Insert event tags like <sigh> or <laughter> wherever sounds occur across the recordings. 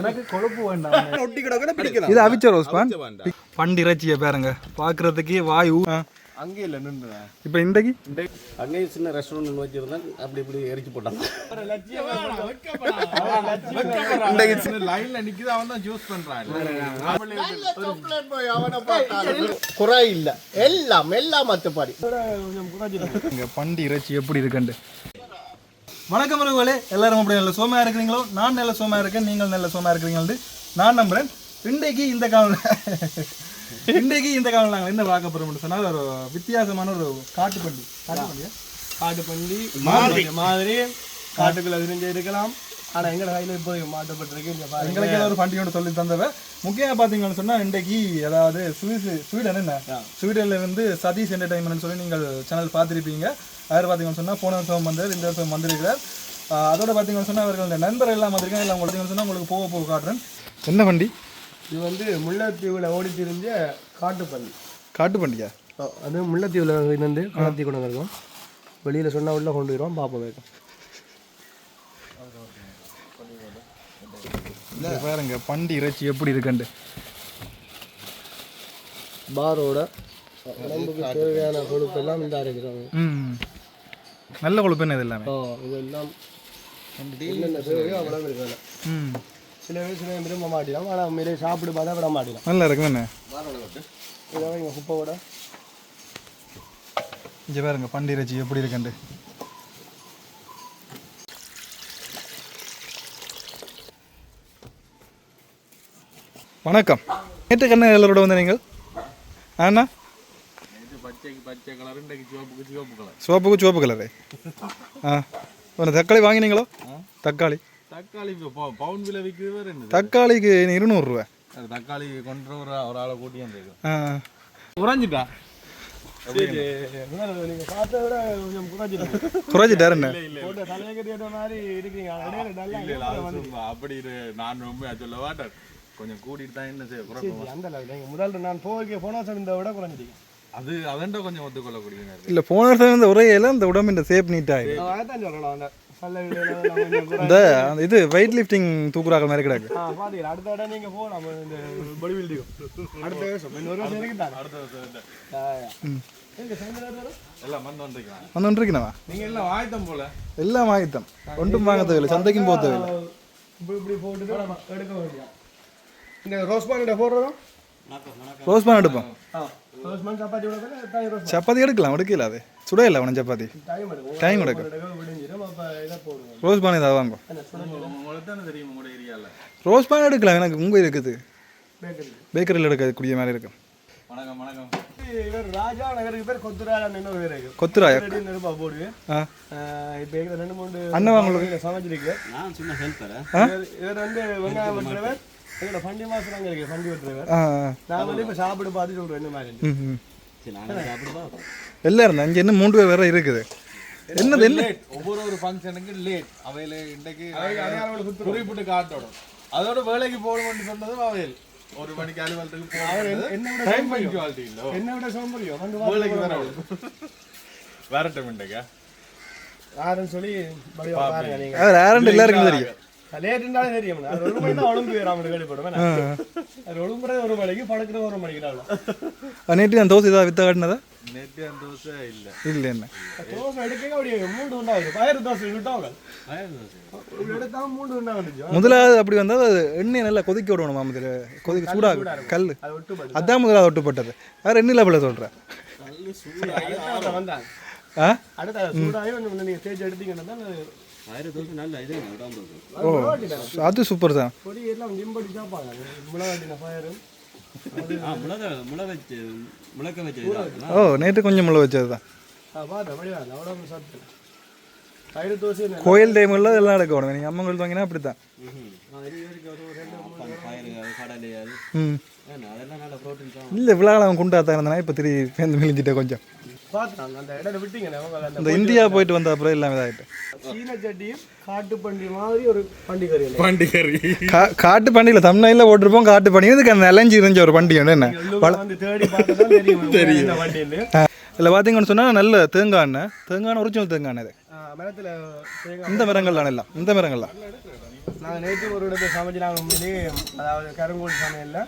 எனக்கு கொழுப்பு வேண்டாம். ஒட்டி கிடக்குன்னு பிடிக்கலாம். இது அவிச்ச ரோஸ் பான். வேண்டாம் பண்டு இறைச்சியை பாருங்க. பார்க்கறதுக்கு வாய் ஊ அங்கே இல்லை நின்றுவேன் இப்போ இன்றைக்கு? அங்கேயும் சின்ன ரெஸ்டாரண்ட் வச்சிருந்தேன் அப்படி இப்படி எரிச்சு போட்டாங்க. இன்றைக்கு லைன்ல நிக்குது அவன் தான் ஜூஸ் பண்றான். குறை இல்ல. எல்லாம் எல்லாம் மத்தப்பாடி பண்டு இறைச்சி எப்படி இருக்குண்டு வணக்கம் உறவுகளே எல்லாரும் அப்படி நல்ல சோமா இருக்கிறீங்களோ? நான் நல்ல சோமா இருக்கேன் நீங்கள் நல்ல சோமா இருக்கிறீங்கன்னு நான் நம்புறேன். இன்றைக்கு இந்த காலம் <laughs> இன்றைக்கு இந்த காலம் நாங்கள் என்ன பார்க்க போறோம்னு சொன்னால் ஒரு வித்தியாசமான ஒரு காட்டு பண்டி காட்டு பண்டியா காட்டு பண்டி மாதிரி மாதிரி காட்டுக்குள்ள விரிஞ்சு இருக்கலாம். ஆனா எங்க கையில இங்க பாருங்க. எங்களுக்கு ஒரு பண்டிகையோட சொல்லி தந்தவ முக்கியமாக பார்த்தீங்கன்னு சொன்னால் இன்றைக்கு அதாவது சுவிஸ் ஸ்வீடன் என்ன? ஸ்வீடன்ல இருந்து சதீஷ் என்டர்டைன்மெண்ட் சொல்லி நீங்கள் சேனல் பார்த்துருப்பீங்க. அவர் பார்த்தீங்கன்னு சொன்னால் போன வருஷம் வந்தார் இந்த வருஷம் வந்திருக்கிறார். அதோட பார்த்தீங்கன்னு சொன்னால் அவர்கள் நண்பர் எல்லாம் வந்திருக்காங்க. எல்லாம் உங்களுக்கு சொன்னால் உங்களுக்கு போக போக காட்டுறேன். என்ன வண்டி? இது வந்து முல்லைத்தீவுல ஓடி திரிஞ்ச காட்டு பண்டி காட்டு பண்டிகா அது முல்லைத்தீவுல இருந்து கலத்தி கொண்டு வந்திருக்கோம். வெளியில சொன்னா உள்ள கொண்டு வருவோம் பார்ப்போம் இங்க பாருங்க பண்டி இறைச்சி எப்படி இருக்குண்டு பாரோட உடம்புக்கு தேவையான கொழுப்பு எல்லாம் இந்த அரைக்கிறோம் ம். நல்ல கொழுப்பு என்ன இது எல்லாமே. ஓ இதெல்லாம் ம். சில பேர் சில பேர் விரும்ப மாட்டோம் ஆனால் உண்மையிலே சாப்பிட்டு பார்த்தா விட மாட்டோம் நல்லா இருக்கும் என்ன? இதை இங்கே குப்பையோட இங்கே பாருங்க பண்டி இறைச்சி எப்படி இருக்குண்டு வணக்கம். நேற்று கண்ண எல்லாரோட வந்த நீங்கள்? ஆண்ணா பச்சைக்கு பச்சை கலர் இன்றைக்கு சிவப்புக்கு சிவப்பு கலர் ஆ ஒரு தக்காளி வாங்கினீங்களோ தக்காளி தக்காளி இப்போ பவுன் விலை விற்கிறது தக்காளிக்கு இருநூறுரூவா அது தக்காளி கொண்டு ஒரு ஒரு ஆளை கூட்டி வந்துருக்கு ஆ உறைஞ்சிட்டா நீங்கள் பார்த்த விட கொஞ்சம் குறைஞ்சிருக்கு குறைச்சிட்டாரு என்ன போட்ட தலையை கட்டிட்ட மாதிரி இருக்கீங்க இடையில நல்லா இல்ல, இல்ல, அது சும்மா அப்படி. நான் ரொம்ப சொல்ல மாட்டேன் கொஞ்சம் கூட்டிட்டு தான் என்ன செய்ய முதல்ல நான் போக போன விட குறைஞ்சிட்டீங்க அது அதண்ட கொஞ்சம் ஒத்துக்கொள்ளக்கூடிய. இல்லை போன வருஷம் இந்த உரையில இந்த உடம்பு இந்த சேப் நீட்டாக நான் அதான் சொல்லலாம் அந்த பல்ல வீடியோல கொஞ்சம் குறை இந்த இது வெயிட் லிஃப்டிங் தூக்குறாங்க மாதிரி கிடக்கு. அடுத்த விட நீங்க போகலாம் இந்த பாடி பில்டிங் அடுத்த வருஷம் இன்னொரு வருஷம் இருக்குதாங்க அடுத்த வருஷம் எல்லாம் வந்து வந்துருக்காங்க வந்து ஒன்றிருக்கணவா நீங்க எல்லாம் ஆயத்தம் போல. எல்லாம் ஆயுத்தம். ஒன்றும் வாங்க தேவையில்லை சந்தைக்கும் போக தேவையில்லை இப்படி நம்ம எடுக்க வேண்டியா இந்த ரோஸ் பான் போடுறோம் ரோஸ் பான் எடுப்போம் சப்பாத்தி எடுக்கலாம் எடுக்கல அது. சுட இல்லை அவன சப்பாத்தி. டைம் எடுக்கும் ரோஸ் பான் ஏதாவது வாங்க. என்ன உங்களுக்கு ரோஸ் பான் எடுக்கலாம் எனக்கு உங்க இருக்குது. பேக்கரி பேக்கரியில் எடுக்கக்கூடிய மாதிரி இருக்கும் வணக்கம் வணக்கம். இவர் ராஜா நகருக்கு பேர் கொத்துராஜா இன்னொரு பேர் இருக்கு. கொத்துராயா? நெருப்பா போடுவேன் இப்போ எங்க ரெண்டு மூணு அண்ணன் வாங்க சமைச்சிருக்கு. நான் சும்மா ஹெல்ப்பர் இவர் இவர் வந்து வெங்காயம் வெட்டுறவர் எங்களோட பண்டி மாசம் அங்கே இருக்கு பண்டி வெட்டுறவர் ஆ நான் வந்து இப்போ சாப்பிட்டு பார்த்து சொல்றேன் என்ன மாதிரி நாங்கள் இன்னும் மூன்று பேர் வேற இருக்குது. என்னது என்ன? ஒவ்வொரு ஒரு ஃபங்க்ஷனுக்கு லேட் அவையில இன்றைக்கு குறிப்பிட்டு காட்டணும். அதோட வேலைக்கு போகணும்னு சொன்னதும் அவையில். ஒரு மணிக்கு அலுவலகத்துக்கு போகணும் என்னோட டைம் இல்ல. வந்து வேலைக்கு வர வரட்டும் இன்றைக்கா? யாருன்னு சொல்லி யாருன்னு எல்லாருக்கும் தெரியும். லேட் இருந்தாலும் தெரியும். அது ஒரு மணி தான் ஒழுங்கு ராமன் கேள்விப்படும் அது ஒழுங்குறது ஒரு மணிக்கு பழக்கிறது ஒரு மணிக்கு தான் நேற்று அந்த தோசை ஏதாவது வித்த காட்டினதா? நேற்று அந்த தோசை இல்ல. இல்லை என்ன தோசை எடுக்க அப்படியே மூணு உண்டாகுது. பயிர் தோசை விட்டாங்க முதலாவது அப்படி வந்தால் அது எண்ணெய் நல்லா கொதிக்க விடணும் மாமத்தில் கொதிக்க சூடாகும் கல் அதான் முதலாவது ஒட்டுப்பட்டது. வேறு எண்ணெயில் பிள்ளை சொல்கிறேன் அடுத்த சூடாகி கொஞ்சம் நீங்க தேய்ச்சி எடுத்தீங்கன்னா தான் அது ஓ சூப்பர் தான் முளக ஓ நேற்று கொஞ்சம் முள்ள வச்சது தான் கோயில் டைமில் எல்லாம் எடுக்க விடுவேன் நீங்கள் அம்மன் கோயில் வாங்கினா அப்படி தான் தான். இல்லை விழாவில் அவன் குண்டாத்தான் இருந்தானா இப்போ திரும்பி பேருந்து மெலிஞ்சிட்டேன் கொஞ்சம். பார்த்துட்டாங்க அந்த விட்டீங்கண்ணே அவங்க அந்த இந்த இந்தியா போயிட்டு வந்த அப்புறம் எல்லாம் இதாகிட்டு சீன சட்டியும் காட்டு பண்டி மாதிரி ஒரு பண்டி கறி இல்லை பண்டிகரி கா காட்டு பண்டிகையில் தமிழ்நாட்டில் போட்டிருப்போம் காட்டு பண்டிகை இதுக்கு அந்த அலைஞ்சி இருந்துச்சு ஒரு பண்டிகை என்ன? தேடி பார்த்தா தான் தெரியும். இதில் பார்த்தீங்கன்னு சொன்னால் நல்ல தேங்காய் எண்ணெய். தேங்காய் ஒரிஜினல் தேங்காய் எண்ணெய் இது. மரத்தில் தேங்காய் இந்த மரங்கள்லாம் எல்லாம். இந்த மரங்கள்லாம் நாங்கள் நேற்று ஒரு இடத்துல சமைச்சு நாங்கள் அதாவது கருங்கோழி சமையல்ல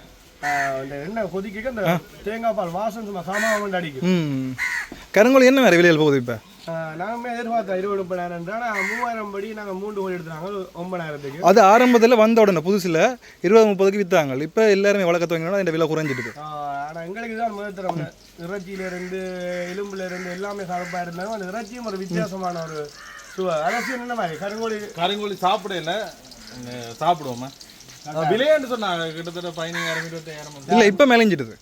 எண்ணெய் கொதிக்க இந்த தேங்காய் பால் வாசம் சும்மா சாமான் அடிக்கும். ம். கருங்கோழி என்ன வேறு வெளியில் போகுது இப்போ? நாங்கள் எதிர்பார்த்தோம் இருபது முப்பதாயிரம் ஆனால் மூவாயிரம் படி நாங்கள் மூன்று கோழி எடுத்துனாங்க ஒன்பதாயிரத்துக்கு. அது ஆரம்பத்தில் வந்த உடனே புதுசில் இருபது முப்பதுக்கு விற்றாங்க இப்போ எல்லாருமே வளர்க்க துவங்கினா இந்த விலை குறைஞ்சிடுது ஆனால் எங்களுக்கு தான் முதல் தரம் இறைச்சியில இருந்து எலும்புல இருந்து எல்லாமே சாப்பிட்டா இருந்தாலும் அந்த இறைச்சியும் ஒரு வித்தியாசமான ஒரு சுவை. அரசியல் என்ன மாதிரி? கருங்கோழி. கருங்கோழி சாப்பிடல சாப்பிடுவோமா. விலையாண்டு சொன்னாங்க கிட்டத்தட்ட பதினஞ்சாயிரம் இருபத்தாயிரம் இல்லை இப்போ மேலேஞ்சிடுது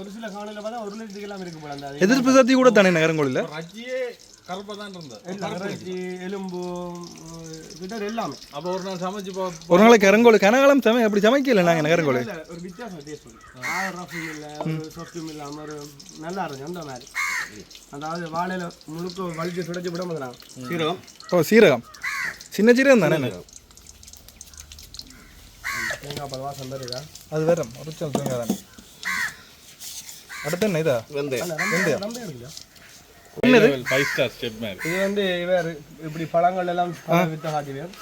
ஒரு சில காலையில் பார்த்தா ஒரு லிட்டருக்கு எல்லாம் இருக்கு போல அந்த எதிர்ப்பு சக்தி கூட தானே கருங்கோழியில் ரஜ்ஜியே கருப்பாக தான் இருந்தது எல்லாம் இறைச்சி எலும்பு கிட்ட எல்லாமே. அப்போ ஒரு நாள் சமைச்சு ஒரு நாளைக்கு கருங்கோழி கனகாலம் சமை அப்படி சமைக்கல நாங்கள் கருங்கோழி இல்ல, ஒரு வித்தியாசம் டேஸ்ட் ஆறு ரஃபும் இல்லை ஒரு சொஃப்டும் இல்லாமல் ஒரு நல்லா இருந்துச்சு அந்த மாதிரி. அதாவது வாழையில முழுக்க வலிச்சு சுடைச்சு விட மாட்டாங்க சீரகம் ஓ சீரகம். சின்ன சீரகம் தானே? தேங்காய் பால் வாசம் வருதா அது வேற ஒரிஜினல் தேங்காய் தானே. அடுத்து என்ன இதா? வெந்தயம். ரொம்ப ரொம்ப இருக்குதா ஃபைவ் ஸ்டார் ஸ்டெப் மாதிரி. இது வந்து வேறு இப்படி பழங்கள் எல்லாம் வித்த காட்டிவேன்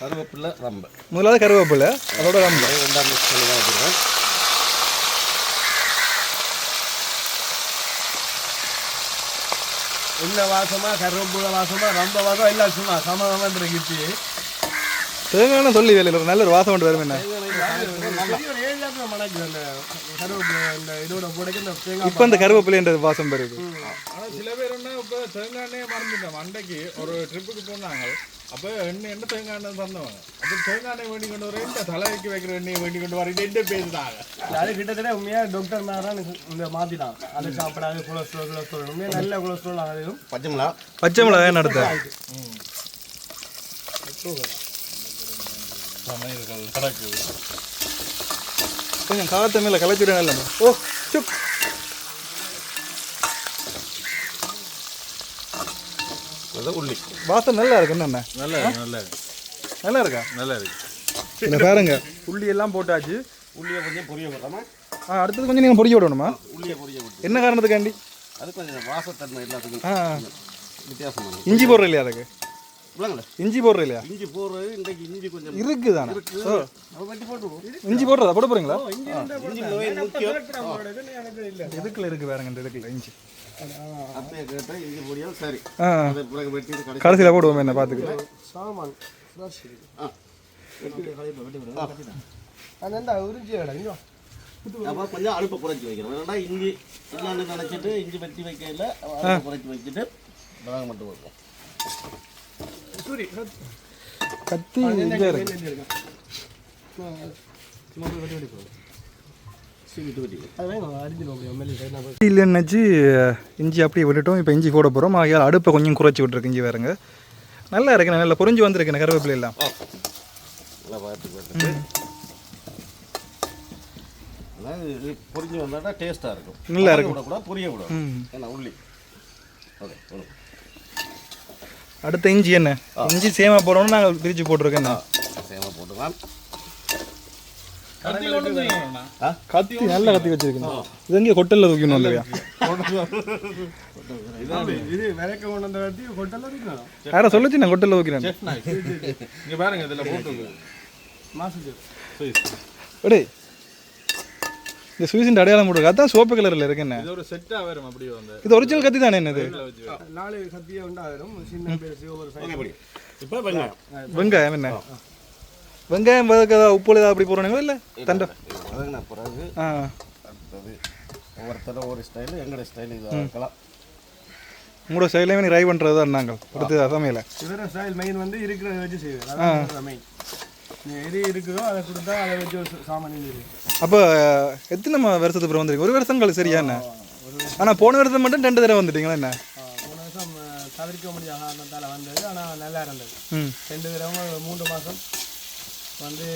கருவேப்பிலை ரம்ப. முதலாவது கருவேப்பிலை அதோட ரொம்ப. ரெண்டாம் மிக்ஸ் பண்ணி தான் வச்சுருக்கேன். உள்ள வாசமா கருவேப்பிலை வாசமா ரொம்ப வாசம் எல்லாம் சும்மா சமமாக இருக்கு தேங்காய் சொல்லி வேலையில் ஒரு நல்ல ஒரு வாசம் கொண்டு வரும் என்ன? இப்போ இந்த கருவேப்பிலைன்ற வாசம் வருது. ஆனால் சில பேர் என்ன இப்போ தேங்காய் மறந்துட்டோம் அன்றைக்கு ஒரு ட்ரிப்புக்கு போனாங்க அப்போ எண்ணெய் என்ன தேங்காய் தந்தவங்க அப்போ தேங்காய் வேண்டி கொண்டு வர இந்த தலைக்கு வைக்கிற எண்ணெயை வேண்டி கொண்டு வர என்ன பேசுனாங்க அது கிட்டத்தட்ட உண்மையா டாக்டர் மேலாம் இந்த மாத்திட்டான் அதை சாப்பிடாது கொலஸ்ட்ரால் கொலஸ்ட்ரால் உண்மையா நல்ல கொலஸ்ட்ரால் ஆகுதும் பச்சை மிளகா. பச்சை மிளகாய் நடத்த சமையல்கள் நடக்குது கொஞ்சம் காற்று மேலே கலைச்சுட நல்ல. ஓ சுப். அது உள்ளி. வாசம் நல்லா இருக்கு என்னண்ணே நல்லா இருக்கு நல்லா இருக்கு. நல்லா இருக்கா? நல்லா இருக்கு. இல்லை பாருங்க. எல்லாம் போட்டாச்சு. உள்ளியை கொஞ்சம் பொரிய விடுறாமா ஆ அடுத்தது கொஞ்சம் நீங்கள் பொடிக்க விடணுமா? உள்ளியை பொரிய விட்டு என்ன காரணத்துக்காண்டி? அது கொஞ்சம் வாசத்தன்மை எல்லாத்துக்கும் ஆ. வித்தியாசமான இஞ்சி போடுற இல்லையா அதுக்கு? இஞ்சி போடுற இல்லையா? இஞ்சி போடுறது இன்றைக்கு இஞ்சி கொஞ்சம் இருக்குதானே? வெட்டி போட்டுருவோம். இஞ்சி போடுறதா? போட போறீங்களா? இஞ்சி எதுக்குள்ள இருக்கு பாருங்க இந்த இதுக்குள்ள இஞ்சி. அப்பயே கேட்டேன் இஞ்சி பொடியால் சரி. பிறகு வெட்டி கடைசி கடைசியில் போடுவோம் என்ன பார்த்துக்கிட்டு. சாமான் கொஞ்சம் அடுப்பை குறைச்சி வைக்கிறோம் ஏன்னா இஞ்சி இல்லைன்னு நினச்சிட்டு இஞ்சி வெட்டி வைக்கல அடுப்பை குறைச்சி வச்சுட்டு மிளகா மட்டும் வைப்போம் சூரி கத்தி இங்கே இருக்கு. இல்லைன்னாச்சு இஞ்சி அப்படியே விட்டுட்டோம். இப்போ இஞ்சி போட போகிறோம் ஆகையால் அடுப்பை கொஞ்சம் குறைச்சி விட்டுருக்கு இஞ்சி வேறுங்க. நல்லா இருக்குண்ணே நல்லா பொறிஞ்சு வந்திருக்குண்ணே கருவேப்பிலை எல்லாம். அதாவது வந்தாட்டா டேஸ்ட்டாக இருக்கும். நல்லா இருக்கும். விடக்கூடாது பொரிய விடும். ஏன்னா உள்ளி. ஓகே அடுத்த இஞ்சி என்ன? இஞ்சி சேமா போடணும்னு நாங்கள் பிரித்து போட்டிருக்கேன் சேமா போட்டுக்கலாம். கத்தி நல்ல கத்தி வச்சிருக்கேன் இது எங்கே கொட்டலில் தூக்கணும் இல்லையா? யாரை சொல்லிச்சு நான் கொட்டலில் தூக்கிறேன் இங்க பாருங்க இதுல போட்டு மாசத்துக்கு எடே இந்த சுவிசின் அடையாளம் போட்டிருக்கு அதான் சோப்பு கலரில் இருக்கு என்ன? இது ஒரு செட்டா வரும் அப்படியே வந்து. இது ஒரிஜினல் கத்தி தானே என்னது? நாலு கத்தியே உண்டாயிரும். சின்ன இப்போ வெங்காயம். வெங்காயம். என்ன? வெங்காயம் வதக்க ஏதாவது உப்பு ஏதாவது அப்படி போடுறீங்களா இல்லை? தண்டை. பிறகு ஆ. அடுத்தது ஒவ்வொருத்தரும் ஒவ்வொரு ஸ்டைலு எங்களோட ஸ்டைல் இது ஆக்கலாம் உங்களோட ஸ்டைலையுமே நீ ரை பண்ணுறது தான் நாங்கள் அடுத்து சமையலை இவர ஸ்டைல் மெயின் வந்து இருக்கிறத வச்சு செய்வேன். மெயின் எது இருக்குதோ அதை கொடுத்தா அதை வச்சு ஒரு சாமான் இருக்கு அப்போ எத்தனை வருஷத்துக்கு அப்புறம் வந்திருக்கு? ஒரு வருஷம் கழிச்சு சரியா என்ன? ஆனால் போன வருஷம் மட்டும் ரெண்டு தடவை வந்துட்டீங்களா என்ன? போன வருஷம் தவிர்க்க முடியாத காரணத்தால் வந்தது. ஆனால் நல்லா இருந்தது. ரெண்டு தடவை மூன்று மாதம் வந்து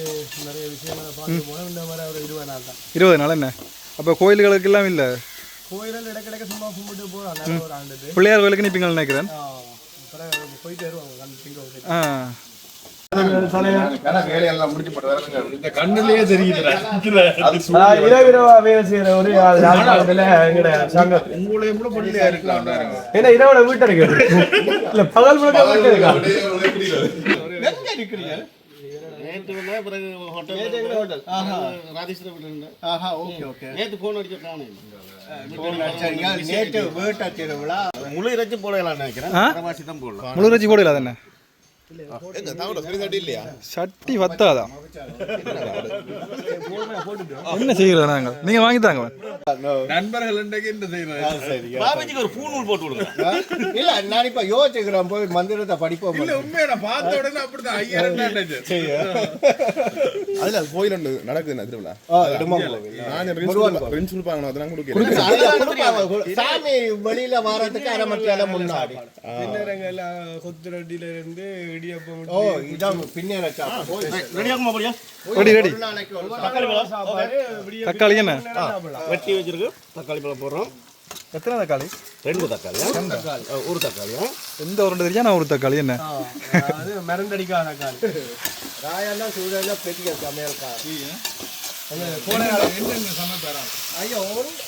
நிறைய விஷயங்களை பார்த்து போனோம். இந்த மாதிரி ஒரு இருபது நாள் தான். இருபது நாள் என்ன? அப்போ கோயில்களுக்கெல்லாம் இல்லை? கோயிலில் இடக்கிடக்க சும்மா கும்பிட்டு போகிறோம் ஒரு ஆண்டுட்டு பிள்ளையார் கோயிலுக்கு நிற்பீங்கன்னு நினைக்கிறேன்? போயிட்டு வருவாங்க ஆ. கண்ணுலயே தெரியுதுடா. இரவிரவா வேலை செய்யற ஒரு சங்கம் உங்களையும் கூட பள்ளியா இருக்கலாம் ஏன்னா இரவுல வீட்டு இருக்கு. இல்ல பகல் முழுக்க வீட்டு இருக்கா? இருக்கிறீங்க? முழு இறைச்சி போடலாம்னு நினைக்கிறேன். தான் போடலாம். முழு இறைச்சி போடல அது என்ன சட்டி வத்தாதா? என்ன செய்கிறோம் நாங்கள்? நீங்க வாங்கி தாங்க நண்பர்கள் செய்யறது? ஒரு போட்டு விடுங்க இல்ல நான் இப்ப யோசிக்கிறேன் போய் மந்திரத்தை படிப்போம் இல்ல உண்மையா நான் பார்த்த உடனே அப்படிதான். அதுல கோயில் ஒன்று நடக்குது திருவிழா. சாமி வெளியில வர்றதுக்கு அரை மணி நேரம் முன்னாடி. கொத்துரட்டில இருந்து இடியப்பம் ஓ இதான் பின்னேற சாப்பிடும் ரெடியாகுமா அப்படியா ரெடி ரெடி. நாளைக்கு ஒரு தக்காளி பழம் சாப்பாடு. விடிய தக்காளி என்ன? சாப்பிடலாம். வெட்டி வச்சிருக்கு. தக்காளி பழம் போடுறோம். எத்தனை தக்காளி? ரெண்டு தக்காளி? ஒரு தக்காளி ஆ? எந்த உருண்டை தெரியா நான் ஒரு தக்காளி என்ன? அது மருந்தடிக்காத கால் ராயெல்லாம் சூழல பெரிய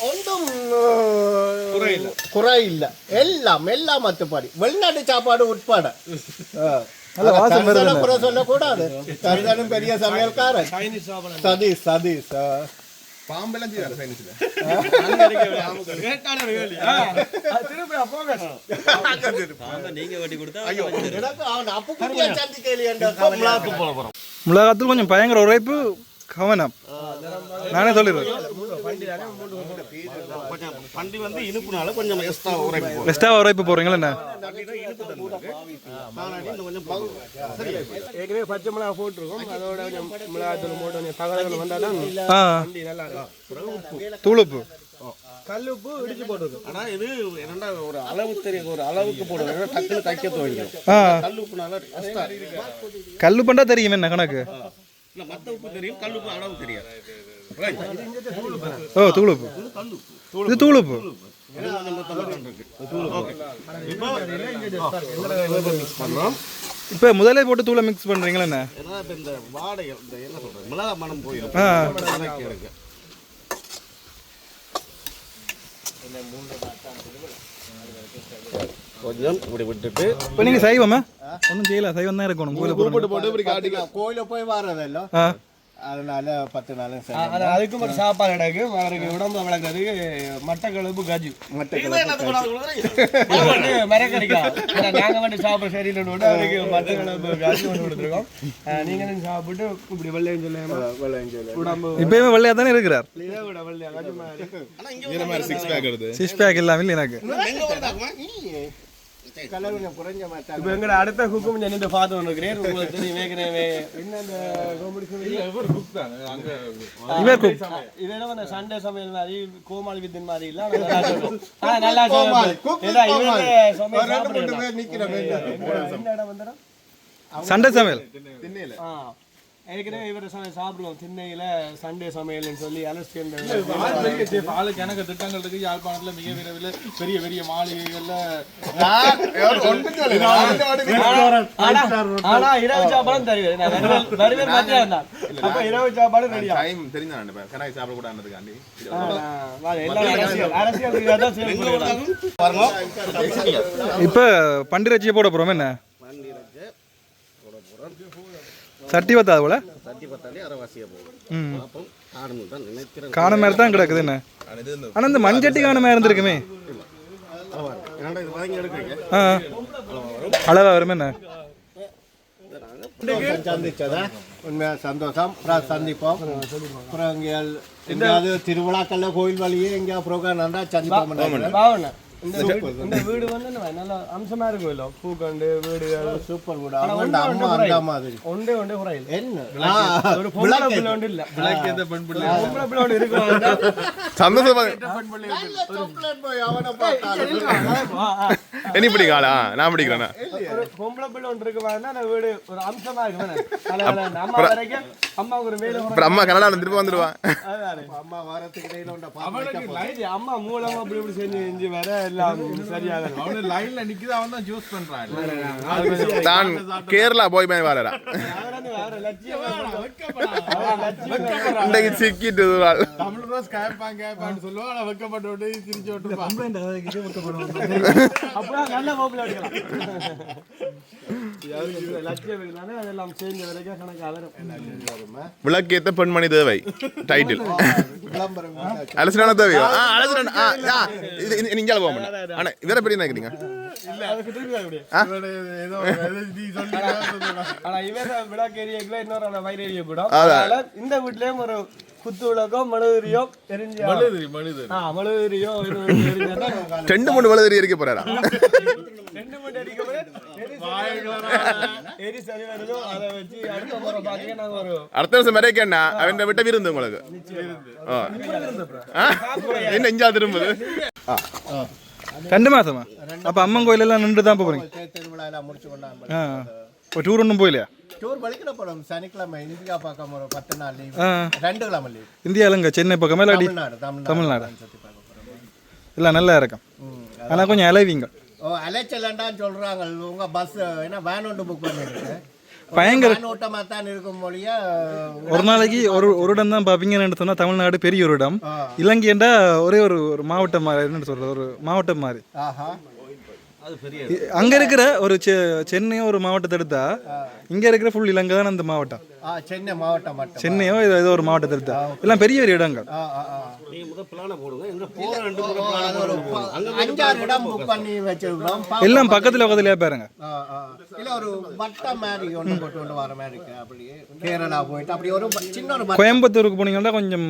ஒன்றும் குறை இல்ல. எல்லாம் எல்லாம் மத்துப்பாடி வெளிநாட்டு சாப்பாடு உட்பட. குறை சொல்லக்கூடாது பெரிய சமையல்காரன் சதீஷ் சதீஷ். பாம்பெல்லாம் சைனீஸ்ல கொஞ்சம் பயங்கர உழைப்பு கவனம். நானே சொல்லிடுறேன். கொஞ்சம் பண்டி வந்து இனிப்புனால கொஞ்சம் எக்ஸ்ட்ரா உரைப்பு என்ன? போடுவோம் ஏற்கனவே பச்சை மிளகா போட்டிருக்கோம். அதோட கொஞ்சம் மிளகாத்தூள் போட்டு கொஞ்சம் தகவல்கள் வந்தால் தான் ஆ. வண்டி நல்லா இருக்கும். தூளுப்பு. கல்லுப்பு இடிச்சு ஆனா இது என்னடா ஒரு அளவு தெரியும். ஒரு அளவுக்கு போடுறது டக்குனு தைக்க துவங்கிடும். ஆ. கல் உப்புனால extra. கல்லு பண்ணா தெரியும் என்ன கணக்கு? இல்ல மத்த உப்பு தெரியும் கல் உப்பு அளவு தெரியாது. ஓ தூளுப்பு. இது தூளுப்பு. இப்போ முதல்ல போட்டு தூளை மிக்ஸ் பண்ணுறீங்களா என்ன? இந்த வாடகை இந்த என்ன சொல்றது மிளகா மனம் போயிடும். கொஞ்சம் இப்படி விட்டுட்டு. இப்போ நீங்கள் சைவமா? ஒன்றும் செய்யல சைவம் தான் இருக்கணும். கோயிலுக்கு போட்டு போட்டு இப்படி காட்டி கோயில போய் வர்றதല്ലോ ஆ. அதனால பத்து நாளும் சரி. அது அதுக்கும் ஒரு சாப்பாடு இடக்கு அவருக்கு உடம்பு வளர்க்கறதுக்கு மட்டக்களப்பு கஜு. கொடுக்குறீங்க? மரக்கடிக்கா நாங்க வந்து சாப்பிட சரியில்லைன்னு அவருக்கு மட்டக்களப்பு கஜு ஒன்று கொடுத்துருக்கோம். நீங்களும் சாப்பிட்டு இப்படி வெள்ளையும் சொல்லாம உடம்பு இப்பயுமே வெள்ளையாக தானே இருக்கிறார்? வெள்ளையா சிக்ஸ் பேக் இல்லாமல் இல்லை எனக்கு. இப்போ எங்களை அடுத்த குக்கும் நின்று பார்த்து வந்துருக்கிறேன். உங்களுக்கு தெரியும் ஏற்கனவே என்ன இவர் சண்டே சமையல் மாதிரி கோமாளி வித்தின் மாதிரி இல்ல? நல்லா. சமையல். சண்டை ஏற்கனவே இவர் சாப்பிடுவோம் திண்ணையில சண்டே சமையல்னு சொல்லி அலசி ஆளுக்கு எனக்கு திட்டங்கள் இருக்கு யாழ்ப்பாணத்துல மிக விரைவில் பெரிய பெரிய மாளிகைகள்ல ஆனா- இரவு சாப்பாடும் தருவேன் நான் வருவேன் மட்டும் இருந்தான் அப்ப இரவு சாப்பாடு ரெடியா டைம் தெரிஞ்சா இப்ப கடாய் சாப்பிடக்கூடாதுக்காண்டி எல்லாம் அரசியல். தான் இப்போ பண்டிரச்சியை போட போகிறோம் என்ன? சட்டி வத்தாது போல? தட்டி பத்தாலே அரைவாசியா போகும் ம். பார்ப்போம் காரணம் தான் நினைக்கிறேன் காண மாதிரி தான் கிடக்குது என்ன? ஆனால் இந்த மண்சட்டி காண மாதிரி இருந்திருக்குமே. ஏன்னா இது வாங்கி எடுக்கிறீங்க ஆ. அளவா வருமே என்ன? சந்திச்சதா உண்மையா சந்தோஷம் அப்புறம் சந்திப்போம். அப்புறம் இங்கே எங்கேயாவது திருவிழாக்கள்ல கோயில் வழியே எங்கேயாவது ப்ரோக்ராம் நடந்தா சந்திப்போம். இந்த வீடு வீடு வந்து நல்ல அம்சமா இருக்கும் இல்ல பூக்கண்டு வீடுகள் சூப்பர் அவங்க அம்மா அந்த மாதிரி ஒன்றே குறையில் என்ன ஒரு பொம்பளை பிள்ளை ஒன்று இல்ல பொம்பளை பிள்ளை ஒன்று இருக்கு சந்தோஷமா பிடிக்காளா நான் ஒரு பொம்பளை பிள்ளை ஒன்று இருக்கு வீடு ஒரு அம்சமா இருக்கு. அம்மா வரைக்கும் அம்மாவுக்கு ஒரு அப்புறம் அம்மா கனடால திரும்ப வந்துடுவா அம்மா வாரத்துக்கு இடையில அம்மா மூலமா அப்படி இப்படி செஞ்சு செஞ்சு வர தான் ஜூஸ் பண்றான். தான் கேரளா போய் மாதிரி வரடா இன்றைக்கு சிக்கிட்டு. தமிழ் ரோஸ் கேட்பான் கேட்பான்னு சொல்லுவான் ஆனா வெக்கப்பட்டு விட்டு சிரிச்சு அப்புறம் நல்ல வரும் விளக்கேத்த பெண்மணி தேவை டைட்டில் அலசினான தேவையோ? ஆ அலசினான நீங்க போக மாட்டேன் ஆனா. இவரை பற்றி நினைக்கிறீங்க இந்த வீட்லயும் ஒரு குத்து விளக்கம் மெழுகுரியோ எரிஞ்சு மழுதுரி மழுதுரி. ஆ மெழுகுரியோ எரிஞ்சா <laughs> ரெண்டு மூணு வலதுரி இருக்க போறாரா? ரெண்டு மணி அடிக்கும் எரி சரி வருதோ அதை வச்சு அடுத்த முறை பாத்தீங்கன்னா நாங்க ஒரு அடுத்த வருஷம் வரைக்கும் அவன் விட்ட விருந்து உங்களுக்கு? என்ன இஞ்சா திரும்புது? ரெண்டு மாசமா அப்ப அம்மன் கோயில் எல்லாம் நின்று தான் போறீங்க திருவிழா எல்லாம் முடிச்சு கொண்டாந்து ஆ இப்போ டூர் ஒன்றும் போயிலையா டூர் வலிக்கிற போறோம் சனிக்கிழமை இந்தியா பார்க்க ஒரு பத்து நாள் லீவ் ரெண்டு கிழமை லீவ் இந்தியாவிலங்க சென்னை பக்கம் இல்லாடி தமிழ்நாடு தமிழ்நாடு எல்லாம் நல்லா இருக்கும் ஆனால் கொஞ்சம் அலைவீங்க ஓ அலைச்சலண்டான்னு சொல்றாங்க உங்க பஸ் என்ன வேன் ஒன்று புக் பண்ணிருக்கு பயங்கர தான் இருக்கும் மொழிய ஒரு நாளைக்கு ஒரு ஒரு இடம் தான் பார்ப்பீங்கன்னு சொன்னால் தமிழ்நாடு பெரிய ஒரு இடம். இலங்கைண்டா ஒரே ஒரு ஒரு மாவட்டம் மாதிரி என்னன்னு சொல்றது? ஒரு மாவட்டம் மாதிரி. அங்க இருக்கிற ஒரு செ- சென்னையோ ஒரு மாவட்டத்தை எடுத்தா இங்க இருக்கிற ஃபுல் இலங்கை தான் அந்த மாவட்டம். ஆ சென்னை மாவட்டம் சென்னையோ ஏதோ ஏதோ ஒரு மாவட்டத்தை எடுத்தா எல்லாம் பெரிய பெரிய இடங்கள். எல்லாம் பக்கத்துல பக்கத்துலயே பாருங்க. இருக்கு. கோயம்புத்தூருக்கு போனீங்கன்னா கொஞ்சம்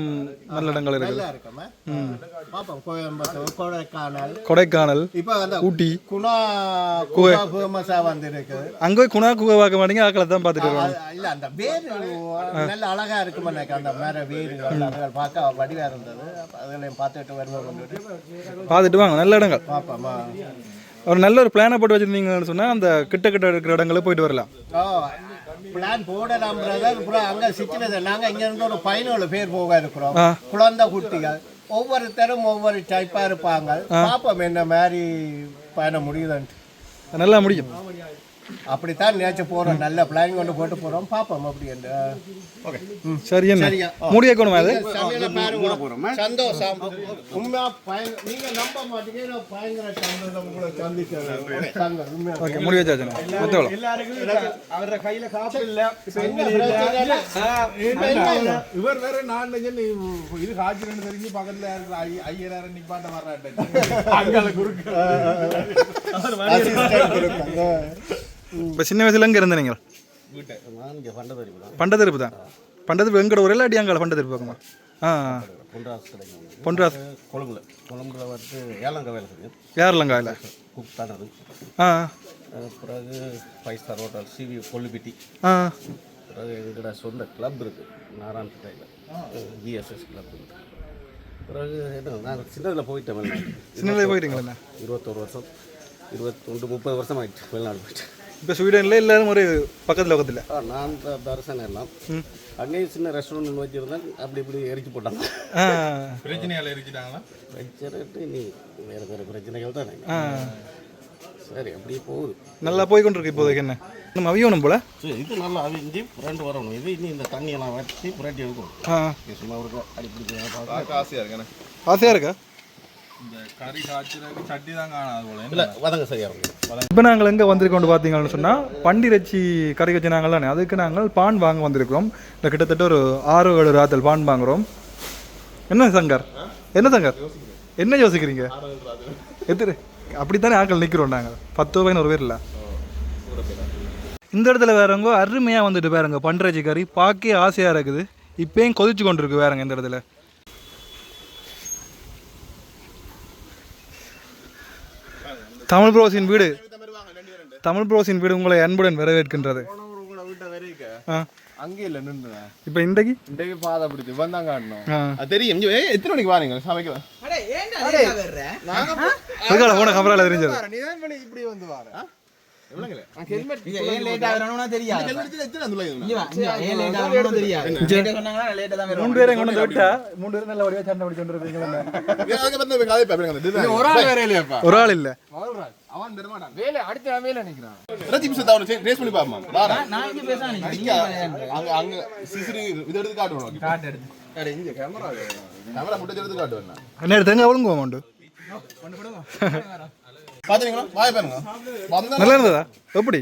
நல்ல இடங்கள் கோயம்புத்தூர் கொடைக்கானல். கொடைக்கானல் இப்போ அந்த ஊட்டி குணா வந்திருக்கு. அங்கே குணா குகை பார்க்க மாட்டீங்க? ஆக்களை தான் பார்த்துட்டு வருவாங்க. இல்ல அந்த வேறு நல்ல அழகா இருக்கும் அந்த மர அதுகள் பார்க்க வடிவா இருந்தது. அதெல்லாம் பார்த்துட்டு வருவோம் பார்த்துட்டு வாங்க நல்ல இடங்கள். பாப்போமா ஒரு நல்ல ஒரு பிளானை போட்டு வச்சிருந்தீங்கன்னு சொன்னா அந்த கிட்ட கிட்ட இருக்கிற இடங்களுக்கு போயிட்டு வரலாம். பிளான் போடலாம் பிரதர் அங்க சிச்சுவேஷன் நாங்க இங்க இருந்து ஒரு பதினேழு பேர் போக இருக்கிறோம். குழந்தை குட்டிகள். ஒவ்வொருத்தரும் ஒவ்வொரு டைப்பா இருப்பாங்க. பாப்போம் என்ன மாதிரி பயணம் முடியுதுன்ட்டு. நல்லா முடியும். அப்படித்தான் நேற்று போறோம். நல்ல பிளான் கொண்டு போட்டு போறோம். பாப்போம் அப்படி என்று. சரி என்ன? சரியா. முடிய வைக்கணுமா அது? சந்தோஷம். உண்மையா பயங்க நீங்க நம்ப மாட்டீங்க. பயங்கர சந்தோஷம் உங்களை உண்மையா ஓகே முடி வச்சாச்சுண்ணே. மொத்தம். எல்லாருக்கும் அவரோட கையில காசு இல்ல? இவர் வேற நான் சொல்லி இது காய்ச்சல் தெரிஞ்சு பக்கத்துல இருக்கிற ஐ- ஐயரார நிப்பாட்ட வர்றாட்ட அங்கால குறுக்கு. இருக்காங்க. இப்போ சின்ன வயசுல எங்கே இருந்த நீங்கள் பண்டத்திருப்பு தான். பண்டத்திருப்பு எங்கட ஊரில் அடி அங்கால பண்டத்திருப்பு பக்கமா? ஆ பொன்ராஸ் கொழும்புல. கொழும்புல வந்து ஏலங்க வேலை செய்யும் யாரெல்லாங்காயில் குக் தானது ஆ பிறகு ஃபைவ் ஸ்டார் ஹோட்டல் சிவி கொல்லுப்பிட்டி. ஆ. பிறகு எங்களோட சொந்த கிளப் இருக்குது நாராயணப்பேட்டையில் பிஎஸ்எஸ் கிளப் இருக்குது பிறகு என்ன நாங்கள் சின்னதில் போயிட்டோம் வெளிநாடு சின்னதில் போயிட்டீங்களா? இருபத்தோரு வருஷம். இருபத்தொன்று முப்பது வருஷம் ஆயிடுச்சு. வெளிநாடு போயிட்டு. இப்போ ஸ்வீடனில் எல்லாரும் ஒரு பக்கத்தில் பக்கத்தில். ஆ, நான் தரிசனம் எல்லாம். அங்கேயும் சின்ன ரெஸ்டாரண்ட் வச்சுருந்தேன். அப்படி இப்படி எரிச்சு போட்டாங்க. பிரச்சனையால இருக்கிட்டாங்களா பிரச்சனை நீ வேறு வேறு பிரச்சனைகள் தானே. ஆ. சரி அப்படியே போகுது. நல்லா போய் கொண்டிருக்கு இப்போதைக்கு என்ன? நம்ம அவியணும் போல? இது நல்லா அவிஞ்சு புரண்டு வரணும். இது இனி இந்த தண்ணியெல்லாம் வச்சு புரட்டி எடுக்கணும். சும்மா ஒரு அடிப்பிடி பார்க்க ஆசையா இருக்கு. ஆசையாக இருக்கா? இப்போ நாங்கள் எங்கே வந்திருக்கோம்னு பார்த்தீங்கன்னு சொன்னால் பண்டிரச்சி கறி வச்சுனாங்களானே அதுக்கு நாங்கள் பான் வாங்க வந்திருக்கிறோம் இல்லை கிட்டத்தட்ட ஒரு ஆறு ஏழு ராத்தல் பான் வாங்குறோம். என்ன சங்கர்? என்ன சங்கர்? என்ன யோசிக்கிறீங்க? எத்தனை? அப்படித்தானே ஆட்கள் நிற்கிறோம் நாங்கள். பத்து பதினோரு பேர் இல்லை. இந்த இடத்துல வேறவங்க அருமையாக வந்துட்டு பாருங்க பண்டிரச்சி கறி. பார்க்க ஆசையாக இருக்குது. இப்பயும் கொதிச்சு கொண்டு இருக்கு வேறங்க இந்த இடத்துல. தமிழ் ப்ரோஸின் வீடு. தமிழ் ப்ரோஸின் வீடு உங்களை அன்புடன் வரவேற்கின்றது. அங்கே இல்லை நின்றுவேன் இப்போ இன்றைக்கு? இன்றைக்கு பாதை பிடிச்சி இவன் தான் காட்டணும் தெரியும். எத்தனை மணிக்கு வாரீங்க? சமைக்க அதுக்கால போன கமரால தெரிஞ்சது. இப்படி இப்படி வந்து வார. மூணு பேரை கொண்டு விட்டா <laughs> மூணு பேரும் நல்ல வடிவா சண்டை பிடிச்சு கொண்டு இருக்கீங்களா ஒரு ஆள் வேற இல்லையாப்பா. ஒரு ஆள் இல்ல. வேலை அடுத்த வேலை நிக்கிறான் ரத்தி பிசு தவறு ரேஸ் பண்ணி பாப்போம். வாடா அங்க அங்க சிசிறு இது எடுத்து காட்டுவோம் காட்டு எடுத்து. கேமரா கேமரா ஃபுட்டேஜ் எடுத்து காட்டுவேன் நான். என்ன எடுத்தாங்க அவளுங்க போமாண்டு <laughs> பாத்தீங்களா? வாய பாருங்க. வந்தா நல்லா இருந்ததா? எப்படி?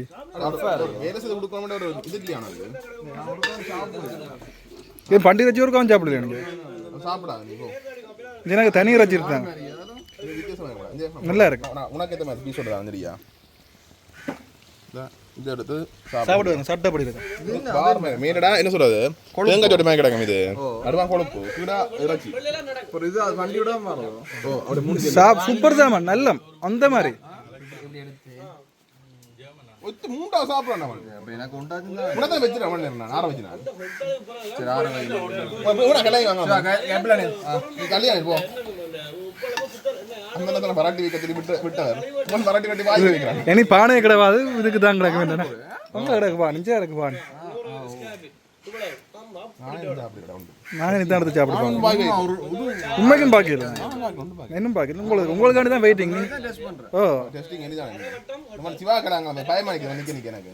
இது பண்டி ரச்சி ஒரு காவன் சாப்பிடல எனக்கு சாப்பிடாத எனக்கு தனி இருக்கு. இங்க நல்லா இருக்கு. உன- உனக்கு ஏத்த மாதிரி பீஸ் சொல்றா வந்துறியா இது எடுத்து சாப்பிடு சாப்பிடுவாங்க சட்டப்படி மீனடா என்ன சொல்றது? தேங்காய் சொட்டு மாதிரி கிடக்கும் இது அடுவா கொழுப்பு கீடா இறைச்சி. ஒரு இது அது வண்டியோட மாறும் ஓ அப்படி மூணு சாப் சூப்பர் சாமான் நல்ல அந்த மாதிரி. ஒத்து மூண்டா சாப்பிடணும் அவன் எனக்கு உண்டாச்சு உனக்கு வச்சிருக்கேன் அவன் நான் ஆற வச்சிருக்கேன். சரி ஆற வை உன கல்யாணம் போ. அந்த பராட்டி வைக்க திரும்பி விட்டு விட்டவர் இவன் பராட்டி கட்டி வாங்கி வைக்கிறான். இனி பானையை கிடவாது இதுக்கு தான் கிடக்க வேண்டாம். உங்க கிடக்கு பா நிச்சயம் கிடக்கு பா நானே இந்த அப்படி கிடக்கு நானே நிதான் எடுத்து சாப்பிடுவாங்க வாங்கி உண்மைக்கும் பாக்கல இன்னும் பாக்கல உங்களுக்கு உங்களுக்காண்டி தான் வெயிட்டிங் ஓ. டெஸ்டிங் எனிதான் நம்ம சிவா கடாங்க பயமா நிற்க எனக்கு.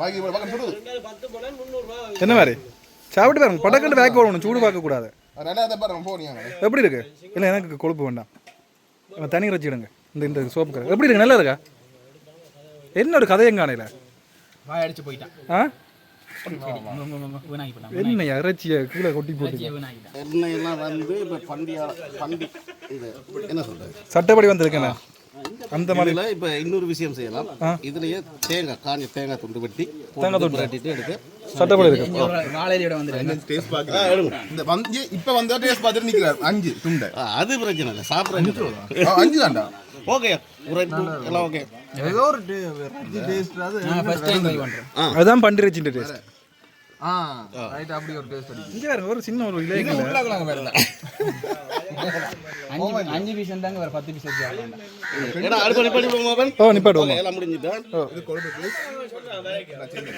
வாங்கி பக்கம் சுடு. என்ன மாதிரி? சாப்பிட்டு பாருங்க. படக்கண்டு பேக் வரணும் சூடு பார்க்க கூடாது எப்படி இருக்கு? இல்லை எனக்கு கொழுப்பு வேண்டாம். தனி வச்சிடுங்க இந்த இந்த சோப்பு கடை எப்படி இருக்கு? நல்லா இருக்கா? என்ன ஒரு கதையும் காணையில வாய் அடிச்சு போயிட்டான். ஆ? என்ன இறைச்சியை கீழே கொட்டி போட்டு எண்ணெயெல்லாம் வந்து இப்போ பண்டியா பண்டி இது என்ன சொல்றது? சட்டப்படி வந்திருக்கேண்ணே அந்த மாதிரி இதுல இப்போ இன்னொரு விஷயம் செய்யலாம். இதுலயே தேங்காய் காஞ்ச தேங்காய் துண்டு வெட்டி தேங்காய் துண்டு. வெட்டிட்டு எடுத்து சட்டப்படி இருக்கு. இப்போ வந்தா டேஸ்ட் பார்த்துட்டு நிற்கிறார் அஞ்சு துண்டை. அது பிரச்சனை இல்லை. சாப்பிட்ற அஞ்சு தான்டா ஓகே. எல்லாம் ஓகே. ஏதோ ஒரு அதுதான் பண்டிரைச்சின்ற டேஸ்ட் ஆ ரைட் அப்படி ஒரு டேஸ்ட் அடிக்கும் இங்கே ஒரு சின்ன ஒரு இலைகள் உள்ளாங்களாங்க வேற அஞ்சு அஞ்சு பீஸ் இருந்தாங்க வேற பத்து பீஸ் வச்சு ஓ நிப்பாடுவோம் ஓகே எல்லாம் முடிஞ்சுட்டேன்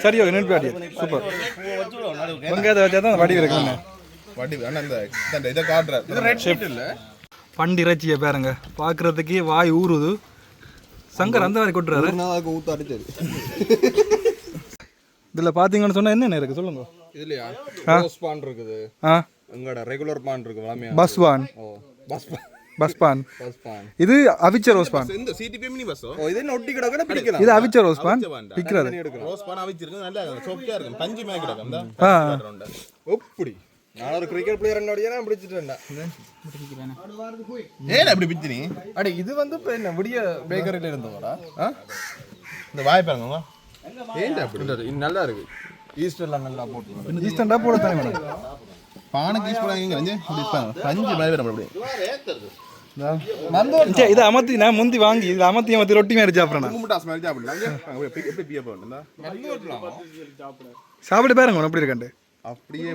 சரி ஓகே நிப்பாடி சூப்பர். வெங்காயத்தை வச்சா தான் வடி அண்ணா இந்த இதை காட்டுறாரு இது ரெட் ஷீட் இல்ல. பண்டி இறைச்சியை பாருங்க. பார்க்கறதுக்கே வாய் ஊறுது. சங்கர் அந்த மாதிரி கொட்டுறாரு. ஊத்து அடிச்சது இதில் பார்த்தீங்கன்னு சொன்னால் என்னென்ன இருக்குது சொல்லுங்க. இதுலயா? ரோஸ் பான் இருக்குது. ஆ. எங்கட ரெகுலர் பான் இருக்கு வளமையா? பஸ்வான் ஓ பஸ் பஸ்பான் பஸ் பான். இது அவிச்ச ரோஸ் பான். இந்த சிடிபி மினி பஸ்ஸோ ஓ? இது என்ன ஒட்டி கிடக்குற பிடிக்கலாம். இது அவிச்ச ரோஸ் பான். விற்கிறது. ரோஸ் பான் அவிச்சிருக்கு நல்லா சோப்பியா இருக்கும் பஞ்சு மேல கிடக்கும் எப்படி நான் ஒரு கிரிக்கெட் பிளேயர் என்னோடய நான் பிடிச்சிட்டேன் ஏன் அப்படி பிச்சு நீ? அடி இது வந்து இப்போ என்ன விடிய பேக்கரியில இருந்தவடா ஆ? இந்த வாய் பாருங்க ஏன்டா அப்படி? நல்லா இருக்கு. ஈஸ்டர்லாம் நல்லா போட்டு ஈஸ்டண்டா போட தானே வேணும்? பானுக்கு மாதிரி வரும் அப்படி இது அமர்த்தி நான் முந்தி வாங்கி இது அமர்த்தி அமர்த்தி ரொட்டி மாதிரி சாப்பிட்றேன் சாப்பிட்டு பாருங்க எப்படி இருக்காண்டு அப்படியே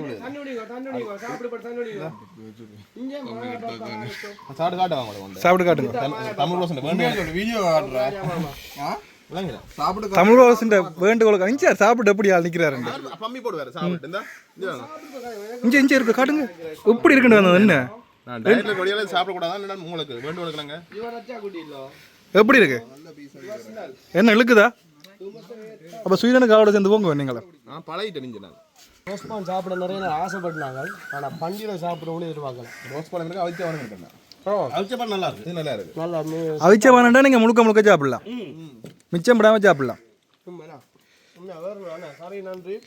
சாப்பிட்டு காட்டுவாங்க சாப்பிட்டு காட்டுங்க. தமிழ் வீடியோ காட்டுறேன் தமிழ் ரோசின் வேண்டுகோளுக்கு இஞ்சி சாப்பிட்டு எப்படி ஆள் நிற்கிறாரு பம்மி போடுவாரு சாப்பிட்டு. இஞ்சி இஞ்சி இருக்கு காட்டுங்க. எப்படி இருக்குன்னு என்ன? எப்படி இருக்கு? என்ன இழுக்குதா? அப்போ ஸ்வீடனுக்கு அவரோட சேர்ந்து போங்க நீங்களா. நான் பழகிட்டேன் ரோஸ்பான் சாப்பிட நிறைய ஆசைப்பட்டாங்க ஆனால் பண்டிகை சாப்பிடணும்னு எதிர்பார்க்கல. ரோஸ் பழம் அவிச்சப்பா நல்லா இருக்கு. இது நல்லா இருக்கு. நல்லா மீ- அவிச்ச வேணாண்டா நீங்கள் முழுக்க முழுக்க சாப்பிடலாம். மிச்சம் விடாமல் சாப்பிடலாம். சரி நன்றி.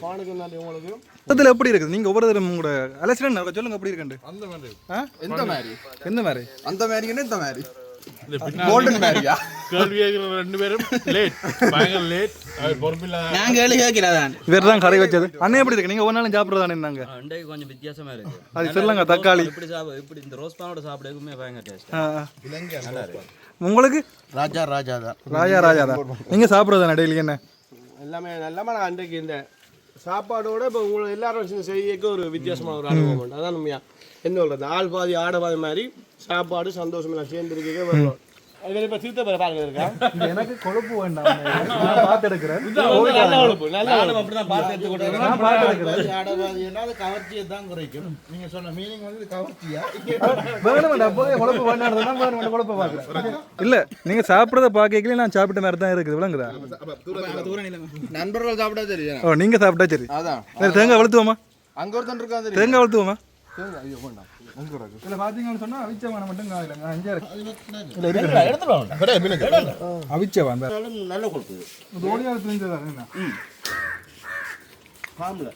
பானுக்கு நன்றி உங்களுக்கு. மொத்தத்தில் எப்படி இருக்குது? நீங்கள் ஒவ்வொரு தரம் உங்களோட அலசிடன் சொல்லுங்க எப்படி இருக்குண்டு அந்த மாதிரி ஆ? எந்த மாதிரி? எந்த மாதிரி? அந்த மாதிரின்னு இந்த மாதிரி. கோல்டன் மாதிரியா கேள்வி கேட்கிற ரெண்டு பேரும் லேட் பயங்கர லேட் அது பொறுப்பில்ல நான் கேள்வி கேட்கிறதான் இவர் தான் கறி வச்சது. அண்ணன் எப்படி இருக்கு? நீங்கள் ஒரு நாளும் சாப்பிட்றதானே இருந்தாங்க அண்டைக்கு கொஞ்சம் வித்தியாசமா இருக்கு. அது சொல்லுங்க தக்காளி. இப்படி சாப்பிட இப்படி இந்த ரோஸ் பானோட சாப்பிடக்குமே பயங்கர டேஸ்ட் ஆ, ஆ. உங்களுக்கு? ராஜா ராஜா தான். ராஜா ராஜா தான். நீங்கள் சாப்பிட்றதானே டெய்லி என்ன? எல்லாமே எல்லாமே நான் அன்றைக்கு இந்த சாப்பாடோட இப்போ உங்களை எல்லாரும் சேர்ந்து செய்யக்கு ஒரு வித்தியாசமான ஒரு அனுபவம். அதான் உண்மையா. என்ன சொல்றது? ஆள் பாதி ஆட பாதி மாதிரி சாப்பாடு சந்தோஷம் எல்லாம் சேர்ந்துருக்கே வரணும். எனக்கு கொழுப்பு வேண்டாம். நான் பார்த்து எடுக்கிறேன் நல்ல உழைப்பு நல்ல நானும் அப்படிதான் பார்த்து எடுத்துக்கிட்டு நான் பார்த்து எடுக்கிறேன் கவர்ச்சியை தான் குறைக்கும். நீங்க சொன்ன மீனிங் வந்து கவர்ச்சியா? வேணும் வேண்டாம் போய் கொழுப்பு வேண்டாம் வேணும் கொழுப்பை பார்க்குறேன். இல்லை நீங்கள் சாப்பிட்றத பார்க்கல நான் சாப்பிட்ட மாதிரி தான் இருக்குது விளங்குதா? நண்பர்கள் சாப்பிட்டா ஓ நீங்கள் சாப்பிட்டா சரி. அதான். தேங்காய் வளர்த்துவோமா? அங்க ஒருத்தன் இருக்கா தெரியும் தேங்காய் வளர்த்துவோமா? ஐயோ வேண்டாம். இதில் பார்த்தீங்கன்னு சொன்னால் அவிச்சவனை மட்டும் காயில அஞ்சா இருக்கு அவிச்சவன் நல்ல கொடுக்குது தெரிஞ்சதா என்ன? ஃபார்மில்.